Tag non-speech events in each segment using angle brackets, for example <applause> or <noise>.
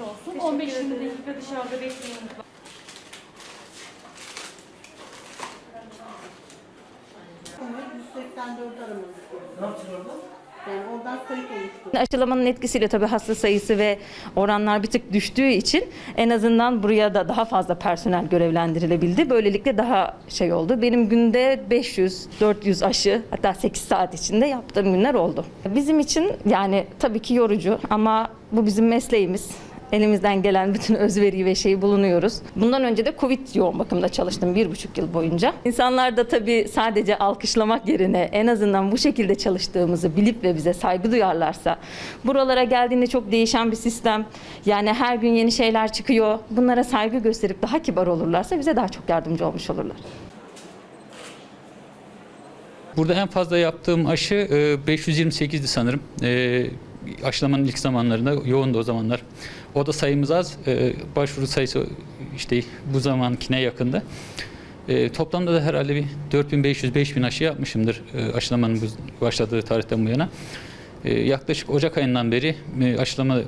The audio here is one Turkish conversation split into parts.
olsun. 15 dakika dışarıda bekleyin. Sonra 184 aramız. Ne orada? Yani ondan kayıt oluştu. Aşılamanın etkisiyle tabii hasta sayısı ve oranlar bir tık düştüğü için en azından buraya da daha fazla personel görevlendirilebildi. Böylelikle daha şey oldu. Benim günde 500, 400 aşı hatta 8 saat içinde yaptığım günler oldu. Bizim için yani tabii ki yorucu ama bu bizim mesleğimiz. Elimizden gelen bütün özveriyi ve şeyi bulunuyoruz. Bundan önce de Covid yoğun bakımda çalıştım bir buçuk yıl boyunca. İnsanlar da tabii sadece alkışlamak yerine en azından bu şekilde çalıştığımızı bilip ve bize saygı duyarlarsa, buralara geldiğinde çok değişen bir sistem, yani her gün yeni şeyler çıkıyor, bunlara saygı gösterip daha kibar olurlarsa bize daha çok yardımcı olmuş olurlar. Burada en fazla yaptığım aşı e, 528'di sanırım. Aşılamanın ilk zamanlarında yoğundu o zamanlar. O da sayımız az. E, Başvuru sayısı işte bu zamankine yakındı. E, Toplamda da herhalde bir 4500-5000 aşı yapmışımdır e, aşılamanın başladığı tarihten bu yana. E, Yaklaşık Ocak ayından beri e, aşılama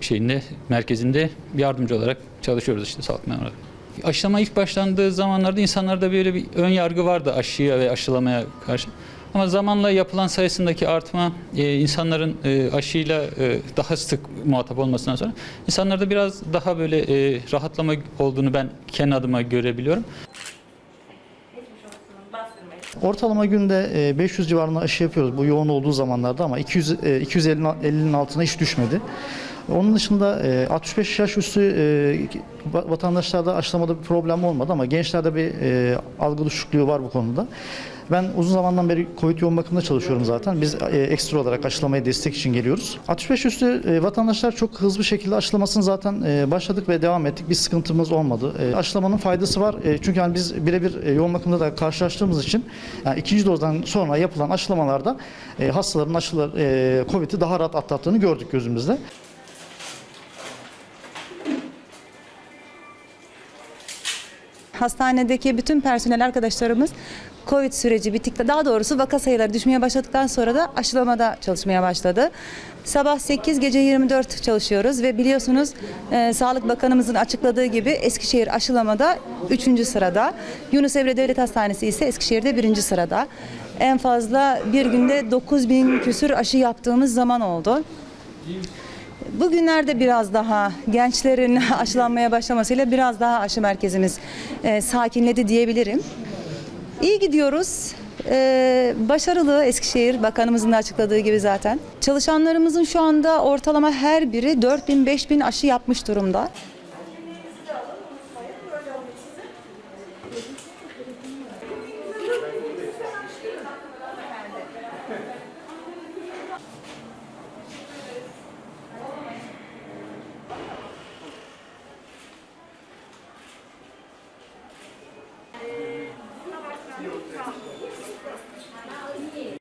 şeyinde merkezinde yardımcı olarak çalışıyoruz işte sağlık memuru. Aşılama ilk başlandığı zamanlarda insanlarda böyle bir ön yargı vardı aşıya ve aşılamaya karşı. Ama zamanla yapılan sayısındaki artma, e, insanların e, aşıyla e, daha sık muhatap olmasından sonra insanlarda biraz daha böyle e, rahatlama olduğunu ben kendi adıma görebiliyorum. Ortalama günde e, 500 civarında aşı yapıyoruz bu yoğun olduğu zamanlarda ama 200 e, 250'nin altına hiç düşmedi. Onun dışında e, 65 yaş üstü e, va- vatandaşlarda aşılamada bir problem olmadı ama gençlerde bir e, algı düşüklüğü var bu konuda. Ben uzun zamandan beri COVID yoğun bakımda çalışıyorum zaten. Biz e, ekstra olarak aşılamaya destek için geliyoruz. 65 üstü e, vatandaşlar çok hızlı bir şekilde aşılamasını zaten e, başladık ve devam ettik. Bir sıkıntımız olmadı. E, aşılamanın faydası var. E, çünkü hani biz birebir e, yoğun bakımda da karşılaştığımız için yani ikinci dozdan sonra yapılan aşılamalarda e, hastaların aşılar e, COVID'i daha rahat atlattığını gördük gözümüzde. Hastanedeki bütün personel arkadaşlarımız Covid süreci bittikten daha doğrusu vaka sayıları düşmeye başladıktan sonra da aşılamada çalışmaya başladı. Sabah 8 gece 24 çalışıyoruz ve biliyorsunuz e, Sağlık Bakanımızın açıkladığı gibi Eskişehir aşılamada 3. sırada. Yunus Emre Devlet Hastanesi ise Eskişehir'de 1. sırada. En fazla bir günde 9000 küsür aşı yaptığımız zaman oldu. Bugünlerde biraz daha gençlerin <laughs> aşılanmaya başlamasıyla biraz daha aşı merkezimiz e, sakinledi diyebilirim. İyi gidiyoruz. E, başarılı Eskişehir Bakanımızın da açıkladığı gibi zaten. Çalışanlarımızın şu anda ortalama her biri 4000-5000 aşı yapmış durumda.